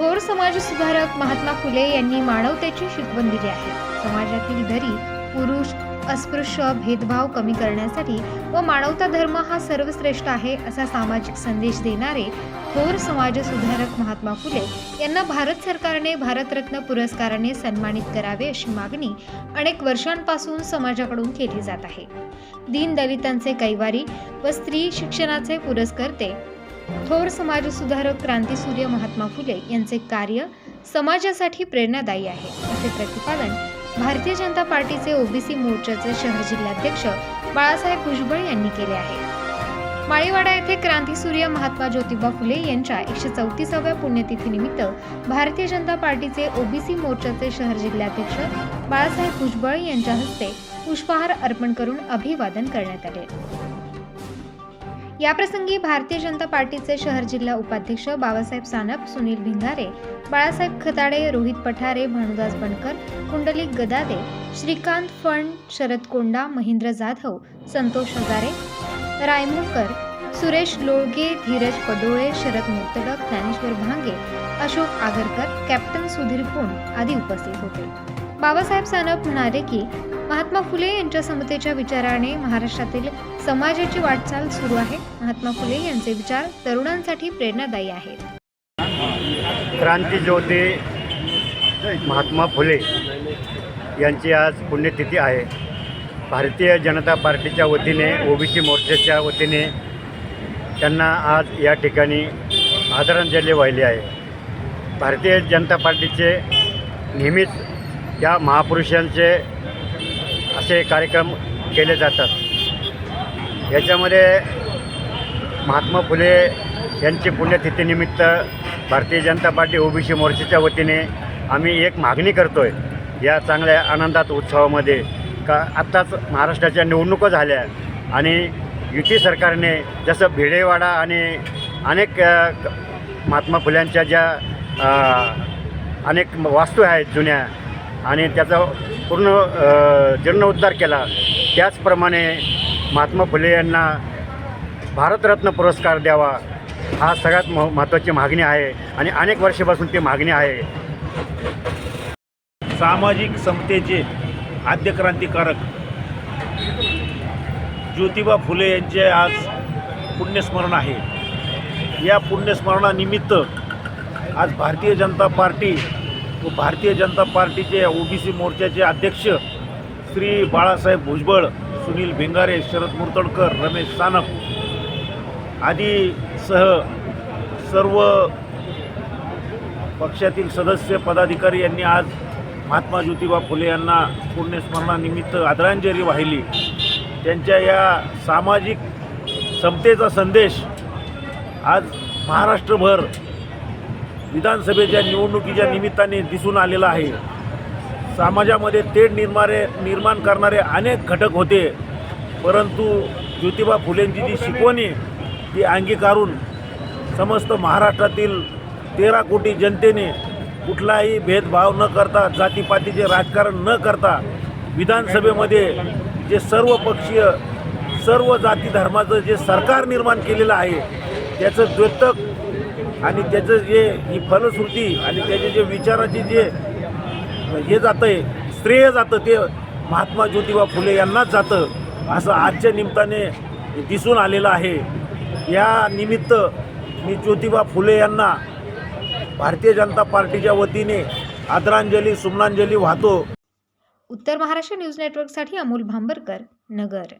थोर समाजसुधारक महात्मा फुले यांनी मानवतेची शिकवण दिली आहे. समाजातील दरी पुरुष अस्पृश्य भेदभाव कमी करण्यासाठी व मानवता धर्म हा सर्वश्रेष्ठ आहे असा सामाजिक संदेश देणारे थोर समाजसुधारक महात्मा फुले यांना भारत सरकारने भारतरत्न पुरस्काराने सन्मानित करावे अशी मागणी अनेक वर्षांपासून समाजाकडून केली जात आहे. दीनदलितांचे कैवारी व स्त्री शिक्षणाचे पुरस्कर्ते थोर समाजसुधारक क्रांतीसूर्य महात्मा फुले यांचे कार्य समाजासाठी प्रेरणादायी आहे असे प्रतिपादन भारतीय जनता पार्टीचे ओबीसी मोर्चाचे शहर जिल्हाध्यक्ष बाळासाहेब भुजबळ यांनी केले आहे. माळीवाडा येथे क्रांतीसूर्य महात्मा ज्योतिबा फुले यांच्या एकशे चौतीसाव्या पुण्यतिथीनिमित्त भारतीय जनता पार्टीचे ओबीसी मोर्चाचे शहर जिल्हाध्यक्ष बाळासाहेब भुजबळ यांच्या हस्ते पुष्पहार अर्पण करून अभिवादन करण्यात आले. याप्रसंगी भारतीय जनता पार्टीचे शहर जिल्हा उपाध्यक्ष बाबासाहेब सानप सुनील भिंगारे बाळासाहेब खताडे रोहित पठारे भानुदास बनकर कुंडलिक गदादे श्रीकांत फण शरद कोंडा महेंद्र जाधव संतोष हजारे रायमोकर सुरेश लोळगे धीरज पडोळे शरद मुर्तडक ज्ञानेश्वर भांगे अशोक आगरकर कॅप्टन सुधीर पुण आदी उपस्थित होते. बाबासाहेब सानप म्हणाले की महात्मा फुले यांच्या समतेच्या विचाराने महाराष्ट्रातील समाजाची वाटचाल सुरू आहे. महात्मा फुले यांचे विचार तरुणांसाठी प्रेरणादायी आहेत. क्रांतीज्योती महात्मा फुले यांची आज पुण्यतिथी आहे. भारतीय जनता पार्टीच्या वतीने ओबीसी मोर्चाच्या वतीने त्यांना आज या ठिकाणी आदरांजली वाहिली आहे. भारतीय जनता पार्टीचे नेहमीच या महापुरुषांचे असे कार्यक्रम केले जातात. याच्यामध्ये महात्मा फुले यांची पुण्यतिथीनिमित्त भारतीय जनता पार्टी ओबीसी मोर्चाच्या वतीने आम्ही एक मागणी करतो आहे या चांगल्या आनंदात उत्सवामध्ये. का आत्ताच महाराष्ट्राच्या निवडणुका झाल्या आणि युती सरकारने जसं भिडेवाडा आणि अनेक महात्मा फुल्यांच्या ज्या अनेक वास्तू आहेत जुन्या आणि त्याचा पूर्ण जीर्णोद्धार केला. त्याचप्रमाणे महात्मा फुले यांना भारतरत्न पुरस्कार द्यावा हा सगळ्यात मह महत्त्वाची मागणी आहे आणि अनेक वर्षापासून ती मागणी आहे. सामाजिक समतेचे आद्य क्रांतिकारक ज्योतिबा फुले यांचे आज पुण्यस्मरण आहे. या पुण्यस्मरणानिमित्त आज भारतीय जनता पार्टी भारतीय जनता पार्टीचे ओबीसी मोर्चाचे अध्यक्ष श्री बाळासाहेब भुजबळ सुनील भिंगारे शरद मुर्तडकर रमेश सानप आदी सह सर्व पक्षातील सदस्य पदाधिकारी यांनी आज महात्मा ज्योतिबा फुले यांना पुण्यस्मरणानिमित्त आदरांजली वाहिली. त्यांच्या या सामाजिक समतेचा संदेश आज महाराष्ट्रभर विधानसभेच्या निवडणुकीच्या निमित्ताने दिसून आलेला आहे. समाजामध्ये तेढ निर्मारे निर्माण करणारे अनेक घटक होते. परंतु ज्योतिबा फुलेंची जी शिकवणी ती अंगीकारून समस्त महाराष्ट्रातील तेरा कोटी जनतेने कुठलाही भेदभाव न करता जातीपातीचे राजकारण न करता विधानसभेमध्ये जे सर्व पक्षीय सर्व जाती धर्माचं जे सरकार निर्माण केलेलं आहे त्याचं द्योतक आणि त्याचं जे ही फलश्रुती आणि त्याचे जे विचाराचे जे हे जातं आहे श्रेय जातं ते महात्मा ज्योतिबा फुले यांनाच जातं असं आजच्या निमित्ताने दिसून आलेलं आहे. या निमित्त मी ज्योतिबा फुले यांना भारतीय जनता पार्टीच्या वतीने आदरांजली सुमनांजली वाहतो. उत्तर महाराष्ट्र न्यूज नेटवर्कसाठी अमोल भांबरकर नगर.